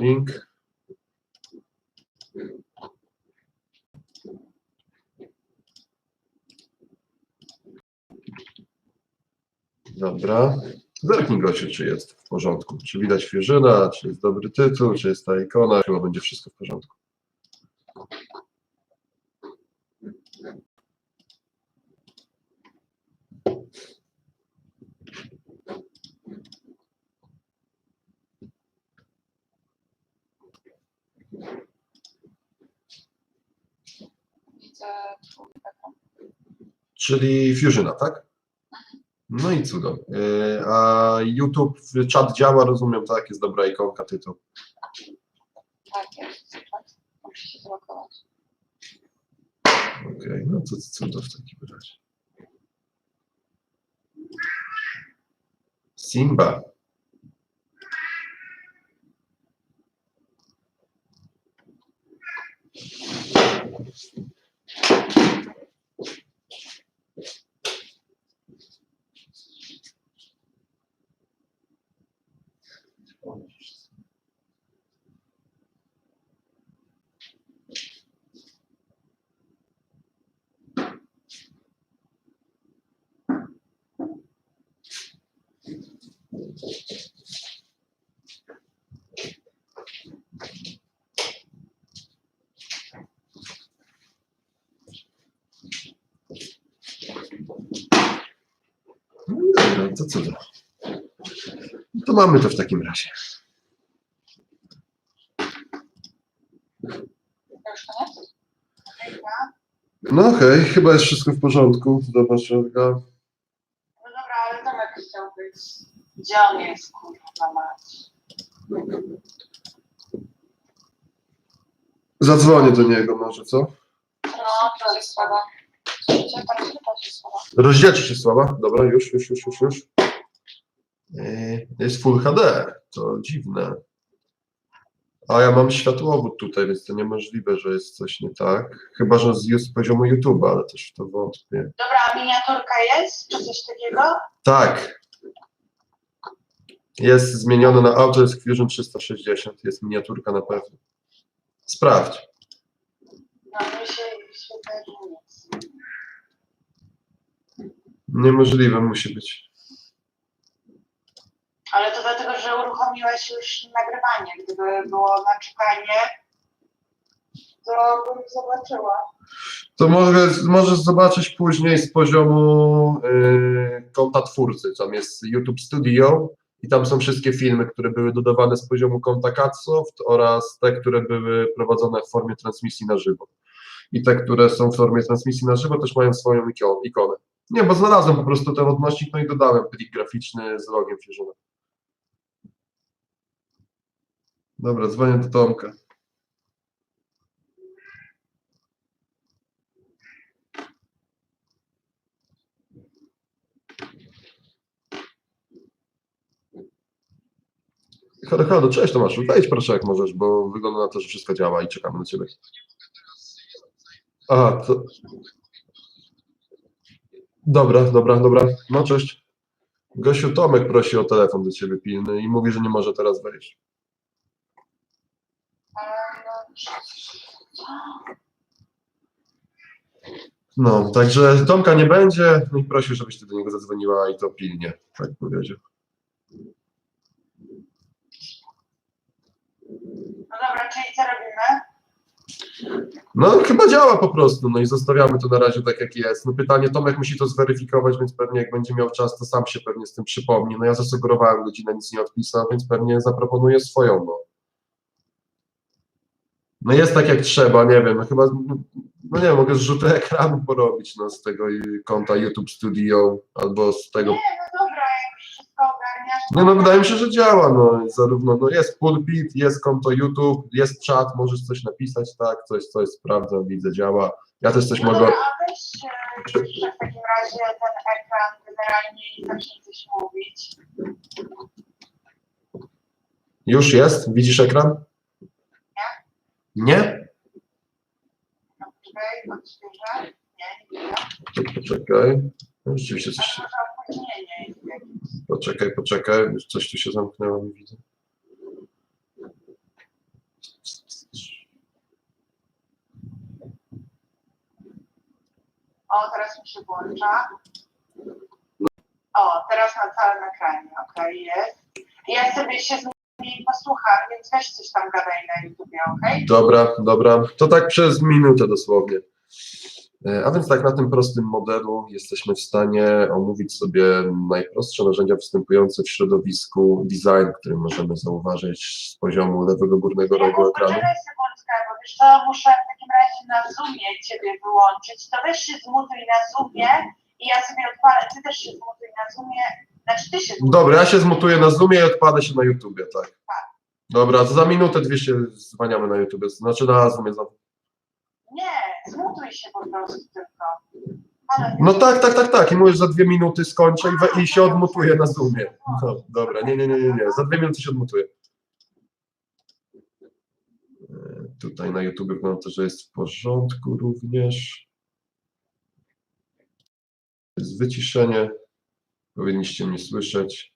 link. Dobra. Zerknij Gosiu, czy jest w porządku. Czy widać Fusiona, czy jest dobry tytuł, czy jest ta ikona. Chyba będzie wszystko w porządku. Czyli Fusiona, tak? No i cudo. Yy, A YouTube, czat działa, rozumiem, tak? Jest dobra ikonka, tytuł. Tak, jest. Tak. Muszę się. Okej, no to cudo w takim razie. Simba. No to cudo. To mamy to w takim razie. No okej, chyba jest wszystko w porządku. Zobacz, Olga. No dobra, ale Tomek chciał być. Gdzie on jest, kurwa mać? Zadzwonię do niego może, co? No, to jest słaba. Chyba się słaba. Dobra, już, już, już, już, już. Yy, Jest Full HD. To dziwne. A ja mam światłowód tutaj, więc to niemożliwe, że jest coś nie tak. Chyba, że z z poziomu YouTube'a, ale też w to wątpię. Dobra, a miniaturka jest? Czy coś takiego? Tak. Jest zmienione na Autodesk Fusion 360. Jest miniaturka na pewno. Sprawdź. No, mi się nic. Niemożliwe musi być. Ale to dlatego, że uruchomiłeś już nagrywanie. Gdyby było na czekanie, to bym zobaczyła. To mogę, możesz zobaczyć później z poziomu yy, konta twórcy. Tam jest YouTube Studio i tam są wszystkie filmy, które były dodawane z poziomu konta Catsoft oraz te, które były prowadzone w formie transmisji na żywo. I te, które są w formie transmisji na żywo, też mają swoją ikon- ikonę. Nie, bo znalazłem po prostu ten odnośnik, no i dodałem plik graficzny z logiem Fusiona. Dobra, dzwonię do Tomka. Halo, halo, cześć Tomaszu, wejdź proszę jak możesz, bo wygląda na to, że wszystko działa i czekamy na Ciebie. Aha, to... Dobra, dobra, dobra, no cześć. Gosiu, Tomek prosi o telefon do Ciebie pilny i mówi, że nie może teraz wejść. No, także Tomka nie będzie i prosił, żebyś Ty do niego zadzwoniła i to pilnie, tak powiedział. No dobra, czyli co robimy? No chyba działa po prostu, no i zostawiamy to na razie tak jak jest. No pytanie, Tomek musi to zweryfikować, więc pewnie jak będzie miał czas, to sam się pewnie z tym przypomni. No ja zasugerowałem godzinę, nic nie odpisał, więc pewnie zaproponuję swoją, no. No jest tak jak trzeba, nie wiem, no chyba, no nie wiem, mogę zrzutę ekranu porobić, no z tego konta YouTube Studio albo z tego Nie, no dobra, jak już Nie no, wydaje mi się, że działa, no, zarówno, no, jest pulpit, jest konto YouTube, jest czat, możesz coś napisać, tak, coś, coś sprawdzam, widzę, działa. Ja też coś No mogę, weź e, ściszę w takim razie ten ekran generalnie i zacznij coś mówić. już jest, widzisz ekran? Nie? No poczekaj, odświeżę. Nie, nie. To Poczekaj, No, rzeczywiście coś, się- Poczekaj, poczekaj, już coś tu się zamknęło, nie widzę. O, teraz mi się włącza. O, teraz na całym ekranie, okej, jest. Ja sobie się z nimi posłucham, więc weź coś tam gadaj na YouTube, okej? Okay? Dobra, dobra, to tak przez minutę dosłownie. E, A więc tak, na tym prostym modelu jesteśmy w stanie omówić sobie najprostsze narzędzia występujące w środowisku design, który możemy zauważyć z poziomu lewego górnego rogu ekranu. poczekaj sekundkę, bo wiesz co, muszę w takim razie na Zoomie Ciebie wyłączyć. To weź się zmutuj na Zoomie i ja sobie odpalę, Ty też się zmutuj na Zoomie, znaczy Ty się zmutuj. Dobra, ja się zmutuję na Zoomie i odpadę się na YouTubie, tak. Dobra, to za minutę, dwie się zwaniamy na YouTubie, znaczy na Zoomie. za- Nie, zmutuj się po prostu tylko. Ale No tak, tak, tak, tak. I mówisz, za dwie minuty skończę i, we, i się odmutuję na Zoomie. No, dobra, nie, nie, nie, nie, nie. Za dwie minuty się odmutuję. E, Tutaj na YouTube wygląda to, że jest w porządku również. Jest wyciszenie. Powinniście mnie słyszeć.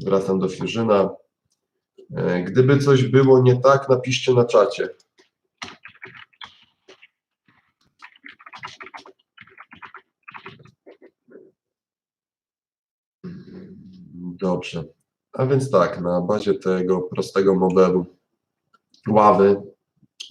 Wracam do Fusiona. E, Gdyby coś było nie tak, napiszcie na czacie. Dobrze. A więc tak, na bazie tego prostego modelu ławy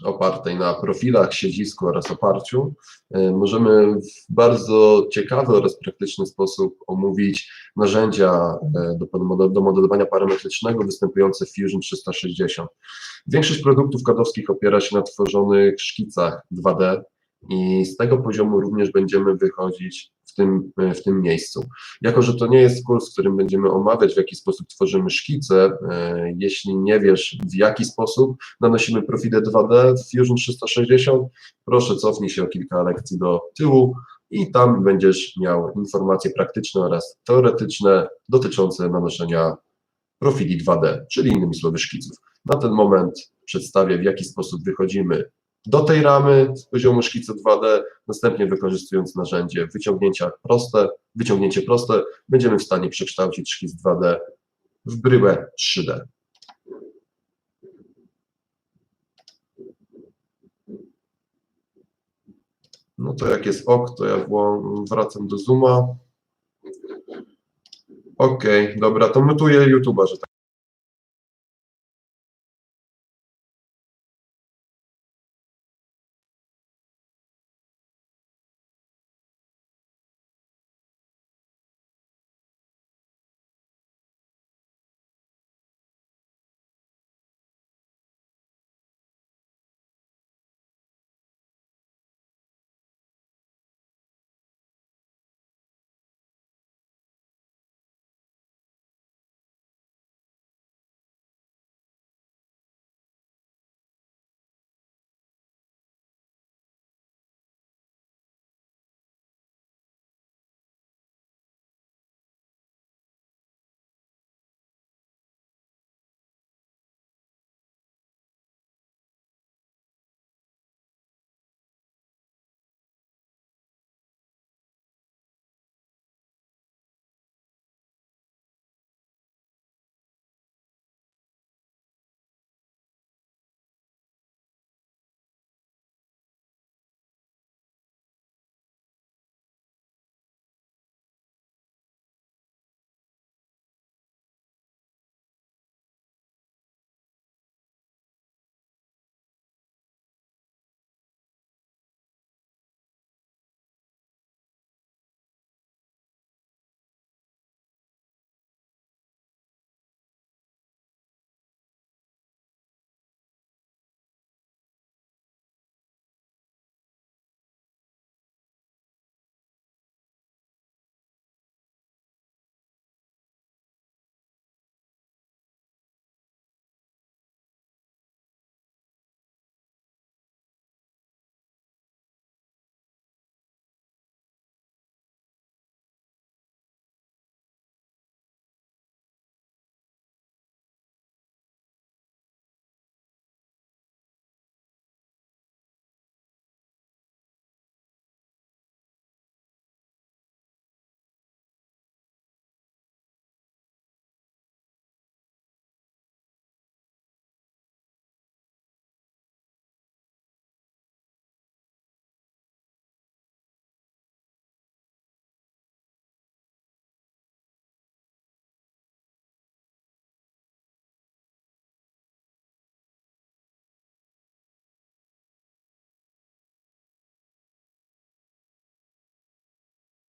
opartej na profilach, siedzisku oraz oparciu, e, możemy w bardzo ciekawy oraz praktyczny sposób omówić narzędzia e, do, do modelowania parametrycznego występujące w Fusion 360. Większość produktów kadowskich opiera się na tworzonych szkicach 2D i z tego poziomu również będziemy wychodzić w tym, e, w tym miejscu. Jako, że to nie jest kurs, w którym będziemy omawiać, w jaki sposób tworzymy szkice, e, jeśli nie wiesz, w jaki sposób nanosimy profile 2D w Fusion 360, proszę cofnij się o kilka lekcji do tyłu i tam będziesz miał informacje praktyczne oraz teoretyczne dotyczące nanoszenia profili 2D, czyli innymi słowy szkiców. Na ten moment przedstawię, w jaki sposób wychodzimy do tej ramy z poziomu szkicu 2D, następnie wykorzystując narzędzie wyciągnięcia proste, wyciągnięcie proste, będziemy w stanie przekształcić szkic 2D w bryłę 3D. No to jak jest ok, to ja wracam do Zooma. Okej, dobra, to mutuję YouTube'a, że tak